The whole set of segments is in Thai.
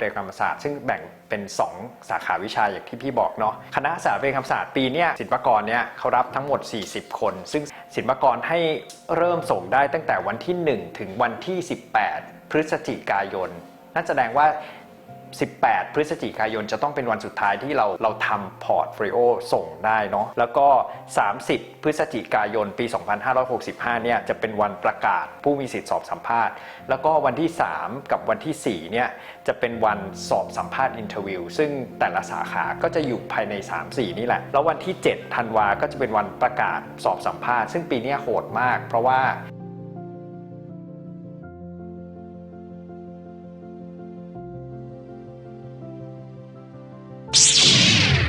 เรียนกรรมศาสตร์ซึ่งแบ่งเป็น 2 สาขาวิชาอย่างที่พี่บอกเนาะคณะสาเรียกรรมศาสตร์ปีเนี้ยศิลปากรเนี่ยเขารับทั้งหมด 40 คน ซึ่งศิลปากรให้เริ่มส่งได้ตั้งแต่วันที่ 1 ถึงวันที่ 18 พฤศจิกายนนั่นแสดงว่า 18 พฤศจิกายนจะต้องเป็นวันสุดท้ายที่เราเราทำพอร์ตโฟลิโอส่งได้เนาะแล้วก็ 30 พฤศจิกายนปี 2565 เนี่ยจะเป็นวันประกาศผู้มีสิทธิ์สอบสัมภาษณ์ แล้วก็วันที่ 3 กับวันที่ 4 เนี่ยจะเป็นวันสอบสัมภาษณ์อินเทอร์วิวซึ่งแต่ละสาขาก็จะอยู่ภายใน 3-4 นี่แหละ แล้ววันที่ 7 ธันวาก็จะเป็นวันประกาศสอบสัมภาษณ์ ซึ่งปีเนี้ยโหดมาก เพราะว่า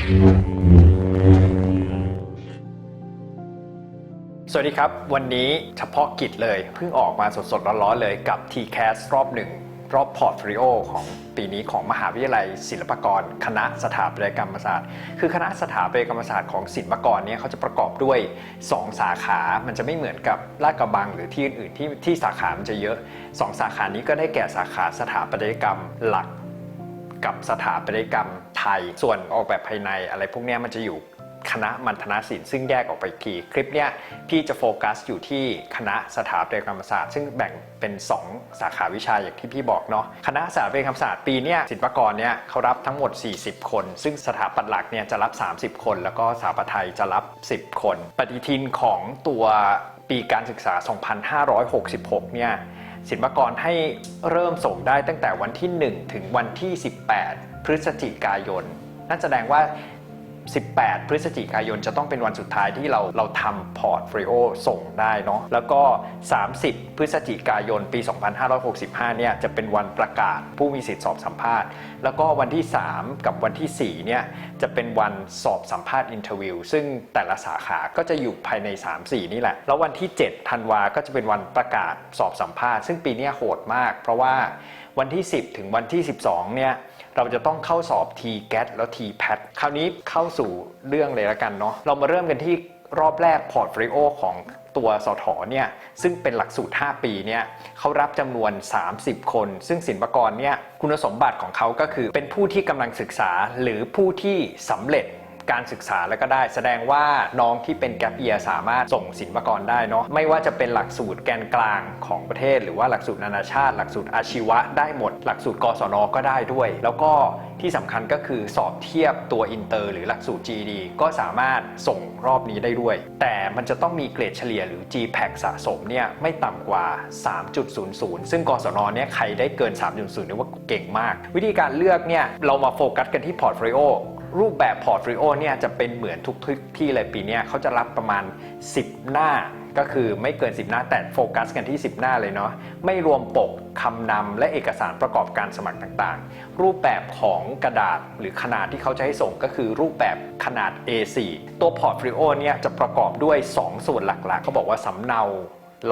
สวัสดีครับ วันนี้เฉพาะกิจเลย เพิ่งออกมาสดๆ ร้อนๆ เลยกับ TCAS รอบหนึ่งรอบพอร์ตฟลิโอของปีนี้ของมหาวิทยาลัยศิลปากร คณะสถาปัตยกรรมศาสตร์ คือคณะสถาปัตยกรรมศาสตร์ของศิลปากรเนี่ยเขาจะประกอบด้วย 2 สาขา มันจะไม่เหมือนกับลาดกระบังหรือที่อื่นๆที่ที่สาขา มันจะเยอะ 2 สาขานี้ก็ได้แก่สาขาสถาปัตยกรรมหลัก กับสถาปัตยกรรม ทย ส่วนออกแบบภายในอะไรพวกนี้มันจะอยู่คณะมัณฑนศิลป์ซึ่งแยกออกไปทีคลิปเนี้ยพี่จะโฟกัสอยู่ที่คณะสถาปัตยกรรมศาสตร์ ซึ่งแบ่งเป็น 2 สาขาวิชาอย่างที่พี่บอกเนาะคณะสถาปัตยกรรมศาสตร์ปีเนี้ยศิลปกรเนี่ยเขารับทั้งหมด 40 คน ซึ่งสถาปัตย์หลักเนี่ยจะรับ 30 คน แล้วก็สถาปัตย์ไทยจะรับ 10 คน ปฏิทินของตัวปีการศึกษา 2566 เนี่ยศิลปกรให้เริ่มส่งได้ตั้งแต่วันที่ 1 ถึงวันที่ 18 พฤศจิกายน นั่นแสดงว่า 18 พฤศจิกายนจะต้องเป็นวันสุดท้ายที่เราเราทำพอร์ตโฟลิโอส่งได้เนาะแล้วก็ 30 พฤศจิกายนปี 2565 เนี่ยจะเป็นวันประกาศผู้มีสิทธิ์สอบสัมภาษณ์ แล้วก็วันที่ 3 กับวันที่ 4 เนี่ยจะเป็นวันสอบสัมภาษณ์อินเทอร์วิวซึ่งแต่ละสาขาก็จะอยู่ภายใน 3-4 นี่แหละ แล้ววันที่ 7 ธันวาก็จะเป็นวันประกาศสอบสัมภาษณ์ ซึ่งปีเนี้ยโหดมาก เพราะว่าวันที่ 10 ถึงวันที่ 12 เนี่ย เราจะต้องเข้าสอบ TGAT แล้ว TPAT คราวนี้เข้าสู่เรื่องเลยละกันเนาะเรามาเริ่มกันที่รอบแรกพอร์ตฟลิโอของตัวสถเนี่ยซึ่งเป็นหลักสูตร 5 ปีเนี่ยเขารับจำนวน 30 คน ซึ่งสินปากรเนี่ยคุณสมบัติของเขาก็คือเป็นผู้ที่กำลังศึกษาหรือผู้ที่สำเร็จ การศึกษาแล้วก็ได้ แสดงว่าน้องที่เป็นแก p เ e ียสามารถส่งศิลปากรได้เนาะไม่ว่าจะเป็นหลักสูตรแกนกลางของประเทศ หรือว่าหลักสูตรนานาชาติ หลักสูตรอาชีวะได้หมด หลักสูตรกศนก็ได้ด้วย แล้วก็ที่สำคัญก็คือสอบเทียบตัวอินเตอร์หรือหลักสูตร GED ก็สามารถส่งรอบนี้ได้ด้วย แต่มันจะต้องมีเกรดเฉลี่ยหรือ GPAC สะสมเนี่ยไม่ต่ำกว่า 3.00 ซึ่งกศนเนี่ยใครได้เกิน 3.0นี่ว่าเก่งมาก วิธีการเลือกเนี่ยเรามาโฟกัสกันที่พอร์ตโฟลิโอ รูปแบบพอร์ตโฟลิโอเนี่ยจะเป็นเหมือนทุกที่เลยปีนี้เขาจะรับประมาณ 10 หน้าก็คือไม่เกิน 10 หน้าแต่โฟกัสกันที่ 10 หน้าเลยเนาะไม่รวมปกคำนำและเอกสารประกอบการสมัครต่างๆ รูปแบบของกระดาษหรือขนาดที่เขาจะให้ส่งก็คือรูปแบบขนาด A4 ตัวพอร์ตโฟลิโอเนี่ยจะประกอบด้วย 2 ส่วนหลักๆเขาบอกว่าสำเนา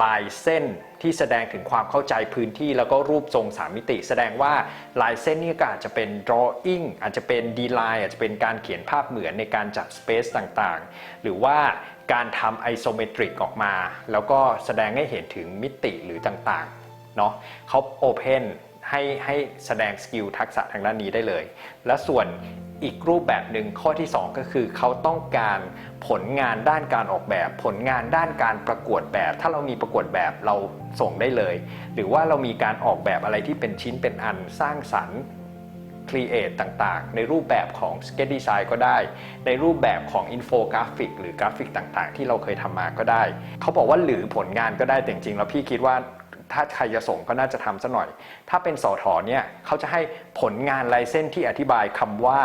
ลายเส้นที่แสดงถึงความเข้าใจพื้นที่แล้วก็รูปทรงสามมิติ แสดงว่าลายเส้นนี่ก็อาจจะเป็น drawing อาจจะเป็น d l i n e อาจจะเป็นการเขียนภาพเหมือนในการจัด space ต่างๆ หรือว่าการทำ isometric ออกมา แล้วก็แสดงให้เห็นถึงมิติหรือต่างๆเนาะเขา open ให้ให้แสดงสกิลทักษะทางด้านนี้ได้เลย และส่วน อีกรูปแบบหนึ่งข้อที่ 2 ก็คือเขาต้องการผลงานด้านการออกแบบ ผลงานด้านการประกวดแบบ ถ้าเรามีประกวดแบบเราส่งได้เลย หรือว่าเรามีการออกแบบอะไรที่เป็นชิ้นเป็นอันสร้างสรรค์ครีเอทต่างๆ ในรูปแบบของ Sketch Design ก็ได้ ในรูปแบบของอินโฟกราฟิกหรือกราฟิกต่างๆ ที่เราเคยทำมาก็ได้ เขาบอกว่าหรือผลงานก็ได้แต่จริงๆแล้วพี่คิดว่าถ้าใครจะส่งก็น่าจะทำซะหน่อย ถ้าเป็นสอถอเนี่ยเขาจะให้ผลงานลายเส้นที่อธิบายคำว่า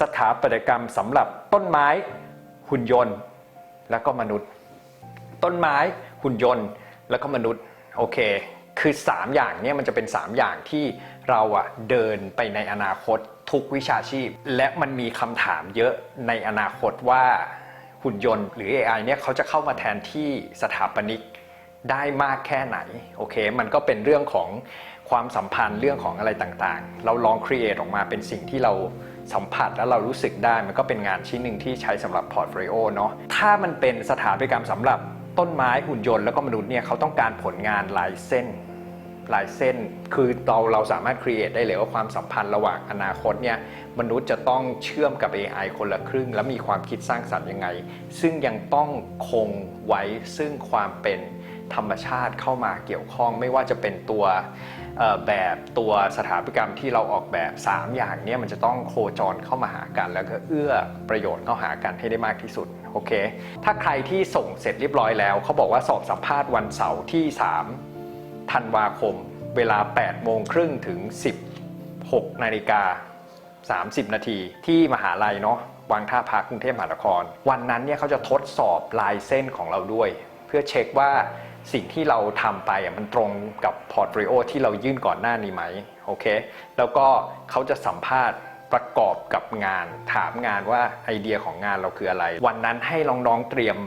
สถาปัตยกรรมสำหรับต้นไม้หุ่นยนต์ แล้วก็มนุษย์ ต้นไม้หุ่นยนต์ แล้วก็มนุษย์โอเค คือ 3 อย่างเนี่ยมันจะเป็น 3 อย่างที่เราอะเดินไปในอนาคตทุกวิชาชีพ และมันมีคำถามเยอะในอนาคตว่าหุ่นยนต์หรือ AI เนี่ยเขาจะเข้ามาแทนที่สถาปนิกได้มากแค่ไหนโอเค มันก็เป็นเรื่องของความสัมพันธ์เรื่องของอะไรต่างๆ เราลองครีเอทออกมาเป็นสิ่งที่เรา สัมผัสแล้วเรารู้สึกได้มันก็เป็นงานชิ้นหนึ่งที่ใช้สำหรับพอร์ตโฟลิโอเนาะถ้ามันเป็นสถาปัตยกรรมสำหรับต้นไม้หุ่นยนต์แล้วก็มนุษย์เนี่ยเขาต้องการผลงานหลายเส้นลายเส้น คือเราเราสามารถ create ได้เลยว่าความสัมพันธ์ระหว่างอนาคตเนี่ยมนุษย์จะต้องเชื่อมกับ AI คนละครึ่ง แล้วมีความคิดสร้างสรรค์ยังไง ซึ่งยังต้องคงไว้ซึ่งความเป็นธรรมชาติเข้ามาเกี่ยวข้อง ไม่ว่าจะเป็นตัว แบบตัวสถาปัตยกรรมที่เราออกแบบ 3 อย่างนี่ยมันจะต้องโคจรเข้ามาหากัน แล้วก็เอื้อประโยชน์เข้าหากันให้ได้มากที่สุดโอเค ถ้าใครที่ส่งเสร็จเรียบร้อยแล้ว เขาบอกว่าสอบสัมภาษณ์วันเสาร์ที่ 3 ธันวาคม เวลา 8 โมงครึ่งถึง 16 นาฬิกา 30 นาทีที่มหาลัยเนาะวังท่าพักกรุงเทพมหานคร วันนั้นเนี่ยเขาจะทดสอบลายเส้นของเราด้วย เพื่อเช็คว่า สิ่งที่เราทำไปมันตรงกับพอร์ต o ริโอที่เรายื่นก่อนหน้านี้ไหมโอเคแล้วก็เขาจะสัมภาษณ์ประกอบกับงาน ถามงานว่าไอเดียของงานเราคืออะไร วันนั้นให้น้องๆเตรียม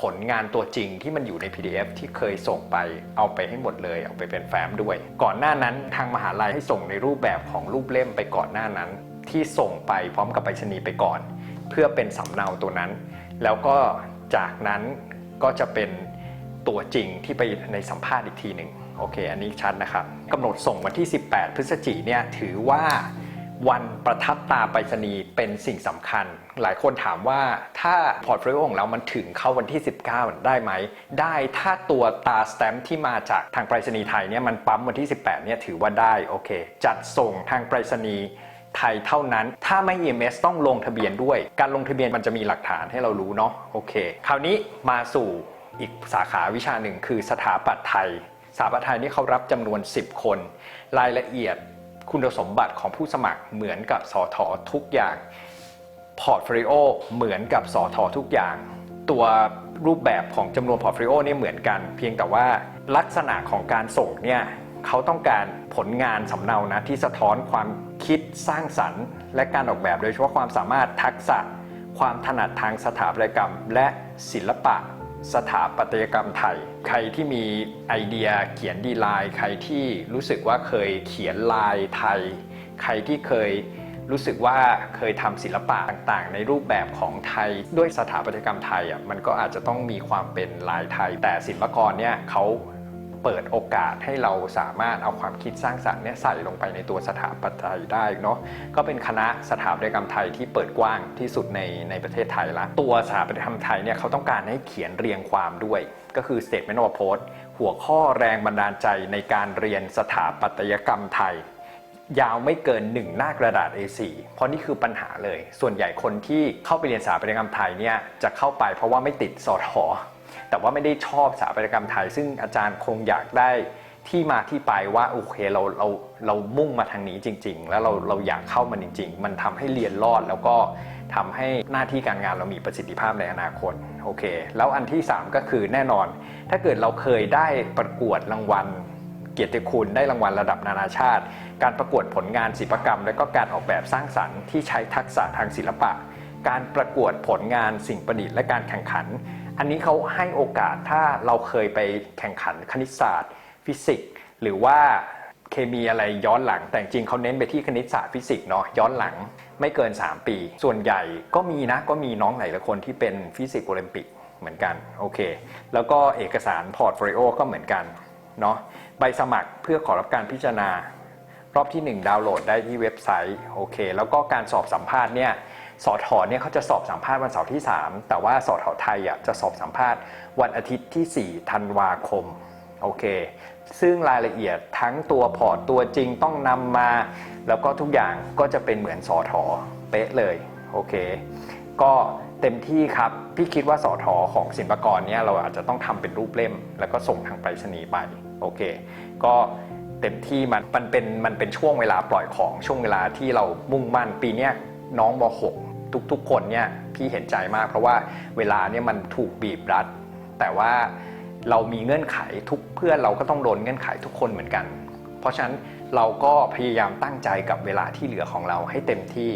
ผลงานตัวจริงที่มันอยู่ใน PDF ที่เคยส่งไปเอาไปให้หมดเลย เอาไปเป็นแฟ้มด้วย ก่อนหน้านั้นทางมหาลัยให้ส่งในรูปแบบของรูปเล่มไปก่อนหน้านั้น ที่ส่งไปพร้อมกับไปรษณีย์ไปก่อน เพื่อเป็นสำเนาตัวนั้น แล้วก็จากนั้นก็จะเป็น ตัวจริงที่ไปในสัมภาษณ์อีกทีหนึ่งโอเค อันนี้ชัดนะครับกำหนดส่งวันที่ 18 พฤศจิกเนี่ยถือว่าวันประทับตาไปรษณีย์เป็นสิ่งสำคัญ หลายคนถามว่าถ้าพอร์ตโฟลิโอของเรามันถึงเข้าวันที่ 19 ได้ไหม ได้ถ้าตัวตาสแตมป์ที่มาจากทางไปรษณีย์ไทยเนี่ยมันปั๊มวันที่ 18เนี่ยถือว่าได้โอเค จัดส่งทางไปรษณีย์ไทยเท่านั้น ถ้าไม่ EMS ต้องลงทะเบียนด้วย การลงทะเบียนมันจะมีหลักฐานให้เรารู้เนาะโอเค คราวนี้มาสู่ อีกสาขาวิชาหนึ่งคือสถาปัตย์ไทย สถาปัตย์ไทยนี่เขารับจำนวน 10 คน รายละเอียดคุณสมบัติของผู้สมัครเหมือนกับสอทอทุกอย่างพอร์ตโฟลิโอเหมือนกับสอทอทุกอย่าง ตัวรูปแบบของจำนวนพอร์ตโฟลิโอเนี่ยเหมือนกัน เพียงแต่ว่าลักษณะของการส่งเนี่ยเขาต้องการผลงานสำเนานะที่สะท้อนความคิดสร้างสรรค์ และการออกแบบโดยเฉพาะความสามารถทักษะ ความถนัดทางสถาปัตยกรรม และศิลปะ สถาปัตยกรรมไทย ใครที่มีไอเดียเขียนดีไลน์ใครที่รู้สึกว่าเคยเขียนลายไทย ใครที่เคยรู้สึกว่าเคยทำศิลปะต่างๆ ในรูปแบบของไทย ด้วยสถาปัตยกรรมไทยอะมันก็อาจจะต้องมีความเป็นลายไทย แต่ศิลปกรเนี่ยเขา เปิดโอกาสให้เราสามารถเอาความคิดสร้างสรรค์เนี่ยใส่ลงไปในตัวสถาปัตยไทยได้เนาะก็เป็นคณะสถาปัตยกรรมไทยที่เปิดกว้างที่สุดในในประเทศไทยละตัวสถาปัตยกรรมไทยเนี่ยเขาต้องการให้เขียนเรียงความด้วย ก็คือ statement of purpose หัวข้อแรงบันดาลใจในการเรียนสถาปัตยกรรมไทย ยาวไม่เกิน1หน้ากระดาษ A4 เพราะนี่คือปัญหาเลย ส่วนใหญ่คนที่เข้าไปเรียนสถาปัตยกรรมไทยเนี่ยจะเข้าไปเพราะว่าไม่ติดสอทอ แต่ว่าไม่ได้ชอบสถาปัตยกรรมไทย ซึ่งอาจารย์คงอยากได้ที่มาที่ไปว่าโอเคเราเราเรามุ่งมาทางนี้จริง ๆ แล้วเราเราอยากเข้ามันจริง ๆ มันทำให้เรียนรอดแล้วก็ทำให้หน้าที่การงานเรามีประสิทธิภาพในอนาคตโอเค แล้วอันที่ 3 ก็คือแน่นอน ถ้าเกิดเราเคยได้ประกวดรางวัลเกียรติคุณได้รางวัลระดับนานาชาติ การประกวดผลงานศิลปกรรม และก็การออกแบบสร้างสรรค์ที่ใช้ทักษะทางศิลปะ การประกวดผลงานสิ่งประดิษฐ์และการแข่งขัน อันนี้เขาให้โอกาสถ้าเราเคยไปแข่งขันคณิตศาสตร์ ฟิสิกส์หรือว่าเคมีอะไรย้อนหลัง แต่จริงเขาเน้นไปที่คณิตศาสตร์ฟิสิกส์เนาะย้อนหลังไม่เกิน 3 ปี ส่วนใหญ่ก็มีนะก็มีน้องหลายๆคนที่เป็นฟิสิกส์โอลิมปิกเหมือนกันโอเค แล้วก็เอกสารพอร์ตโฟลิโอก็เหมือนกันเนาะใบสมัครเพื่อขอรับการพิจารณารอบที่ 1 ดาวน์โหลดได้ที่เว็บไซต์โอเค แล้วก็การสอบสัมภาษณ์เนี่ย สอทอเนี่ยเขาจะสอบสัมภาษณ์วันเสาร์ที่ 3 แต่ว่าสอทอไทยอะจะสอบสัมภาษณ์วันอาทิตย์ที่ 4 ธันวาคมโอเค ซึ่งรายละเอียดทั้งตัวพอร์ตตัวจริงต้องนำมา แล้วก็ทุกอย่างก็จะเป็นเหมือนสอทอเป๊ะเลยโอเค ก็เต็มที่ครับ พี่คิดว่าสอทอของสินปกรเนี่ยเราอาจจะต้องทำเป็นรูปเล่ม แล้วก็ส่งทางไปรษณีย์ไปโอเค ก็เต็มที่มันมันเป็นมันเป็นช่วงเวลาปล่อยของช่วงเวลาที่เรามุ่งมั่นปีเนี้ยน้องม .6 ทุกๆ คนเนี่ยพี่เห็นใจมาก เพราะว่าเวลาเนี่ยมันถูกบีบรัด แต่ว่าเรามีเงื่อนไขทุกเพื่อนเราก็ต้องโดนเงื่อนไขทุกคนเหมือนกัน เพราะฉะนั้นเราก็พยายามตั้งใจกับเวลาที่เหลือของเราให้เต็มที่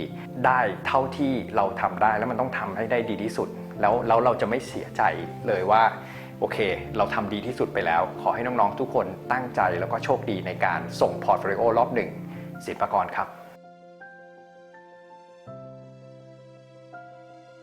ได้เท่าที่เราทำได้แล้วมันต้องทำให้ได้ดีที่สุด แล้วแล้วเราจะไม่เสียใจเลยว่าโอเค เราทำดีที่สุดไปแล้ว ขอให้น้อง ๆ ทุกคนตั้งใจแล้วก็โชคดีในการส่งพอร์ตโฟลิโอรอบหนึ่งศิลปากรครับ